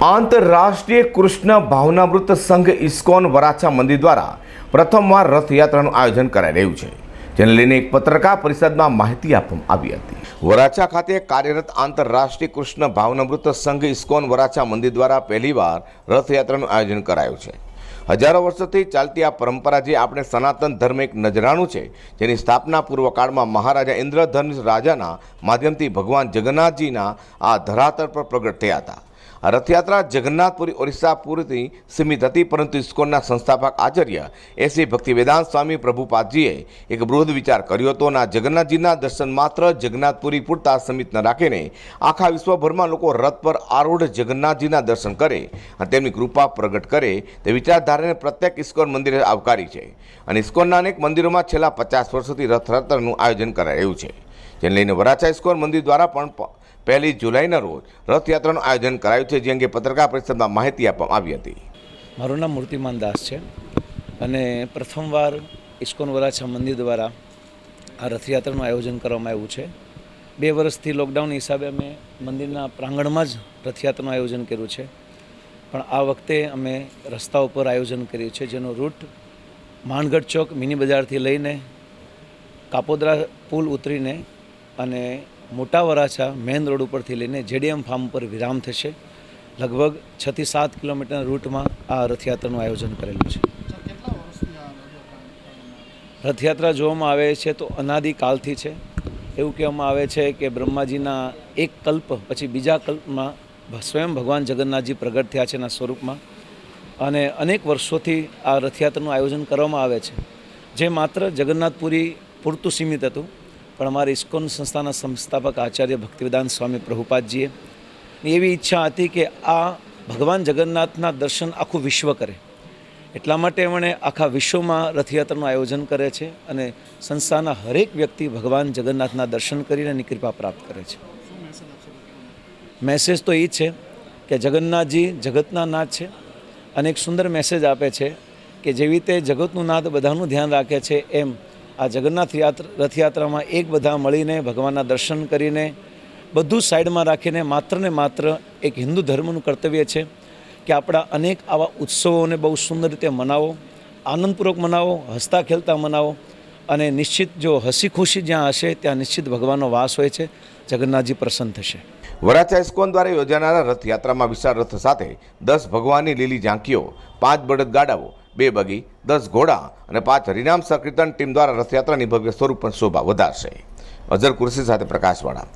આંતરરાષ્ટ્રીય કૃષ્ણ ભાવનામૃત સંઘ ઇસ્કોન વરાછા મંદિર દ્વારા પ્રથમવાર રથયાત્રાનું આયોજન કરાઈ રહ્યું છે, જેને લઈને એક પત્રકાર પરિષદમાં માહિતી આપવામાં આવી હતી. વરાછા ખાતે કાર્યરત આંતરરાષ્ટ્રીય કૃષ્ણ ભાવનામૃત સંઘ ઇસ્કોન વરાછા મંદિર દ્વારા પહેલીવાર રથયાત્રાનું આયોજન કરાયું છે. હજારો વર્ષોથી ચાલતી આ પરંપરા જે આપણે સનાતન ધર્મ એક નજરાણું છે, જેની સ્થાપના પૂર્વકાળમાં મહારાજા ઇન્દ્રધનુષ રાજાના માધ્યમથી ભગવાન જગન્નાથજીના આ ધરાતળ પર પ્રગટ થયા હતા. રથયાત્રા જગન્નાથપુરી ઓરિસ્સા પૂરતી સીમિત હતી, પરંતુ ઇસ્કોનના સંસ્થાપક આચાર્ય એસી ભક્તિ વેદાંત સ્વામી પ્રભુપાદજીએ એક બૃહદ વિચાર કર્યો હતો અને આ જગન્નાથજીના દર્શન માત્ર જગન્નાથપુરી પૂરતા સીમિત ન રાખીને આખા વિશ્વભરમાં લોકો રથ પર આરૂઢ જગન્નાથજીના દર્શન કરે અને તેમની કૃપા પ્રગટ કરે તે વિચારધારાને પ્રત્યેક ઇસ્કોન મંદિરે આવકારી છે. અને ઇસ્કોનના અનેક મંદિરોમાં છેલ્લા પચાસ વર્ષોથી રથયાત્રાનું આયોજન કરાઈ રહ્યું છે. જેને લઈને વરાછા ઇસ્કોન મંદિર દ્વારા પણ પહેલી જુલાઈના રોજ રથયાત્રાનું આયોજન કરાયું છે, જે અંગે પત્રકાર પરિષદમાં માહિતી આપવામાં આવી હતી. મારું નામ મૂર્તિમાન દાસ છે અને પ્રથમવાર ઇસ્કોન વરાછા મંદિર દ્વારા આ રથયાત્રાનું આયોજન કરવામાં આવ્યું છે. બે વર્ષથી લોકડાઉન હિસાબે અમે મંદિરના પ્રાંગણમાં જ રથયાત્રાનું આયોજન કર્યું છે. પણ આ વખતે અમે રસ્તા ઉપર આયોજન કર્યું છે જેનો રૂટ માણગઢ ચોક મિની બજારથી લઈને કાપોદરા પુલ ઉતરીને અને મોટા વરાછા મેઇન રોડ ઉપરથી લઈને જેડીએમ ફાર્મ ઉપર વિરામ થશે. લગભગ છથી સાત કિલોમીટરના રૂટમાં આ રથયાત્રાનું આયોજન કરેલું છે. રથયાત્રા જોવામાં આવે છે તો અનાદિકાલથી છે. એવું કહેવામાં આવે છે કે બ્રહ્માજીના એક કલ્પ પછી બીજા કલ્પમાં સ્વયં ભગવાન જગન્નાથજી પ્રગટ થયા છે એના સ્વરૂપમાં. અને અનેક વર્ષોથી આ રથયાત્રાનું આયોજન કરવામાં આવે છે. જે માત્ર જગન્નાથપુરી પૂરતું સીમિત હતું. પણ અમારી ઇસ્કોન સંસ્થાના સંસ્થાપક આચાર્ય ભક્તિવેદાન સ્વામી પ્રભુપાદજીએ એવી ઈચ્છા હતી કે આ ભગવાન જગન્નાથના દર્શન આખું વિશ્વ કરે. એટલા માટે એમણે આખા વિશ્વમાં રથયાત્રાનું આયોજન કરે છે અને સંસ્થાના હરેક વ્યક્તિ ભગવાન જગન્નાથના દર્શન કરીને એની કૃપા પ્રાપ્ત કરે છે. મેસેજ તો એ છે કે જગન્નાથજી જગતના નાથ છે અને એક સુંદર મેસેજ આપે છે કે જેવી રીતે જગતનું નાથ બધાનું ધ્યાન રાખે છે એમ આ જગન્નાથ રથયાત્રામાં એક બધા મળીને, ભગવાનના દર્શન કરીને, બધું સાઈડમાં રાખીને માત્ર ને માત્ર એક હિન્દુ ધર્મનું કર્તવ્ય છે કે આપણા અનેક આવા ઉત્સવોને બહુ સુંદર રીતે મનાવો, આનંદપૂર્વક મનાવો, હસતા ખેલતા મનાવો અને નિશ્ચિત જો હસી ખુશી જ્યાં હશે, ત્યાં નિશ્ચિત ભગવાનનો વાસ હોય છે. જગન્નાથજી પ્રસન્ન થશે. વરાછા ઇસ્કોન દ્વારા યોજાનારા રથયાત્રામાં વિશાળ રથ સાથે દસ ભગવાનની લીલી ઝાંકીઓ, પાંચ બળદ ગાડાઓ બે બગી, દસ ઘોડા અને પાંચ હરિનામ સંકીર્તન ટીમ દ્વારા રથયાત્રાની ભવ્ય સ્વરૂપ પણ શોભા વધારશે. અઝર કુરશી સાથે પ્રકાશવાળા.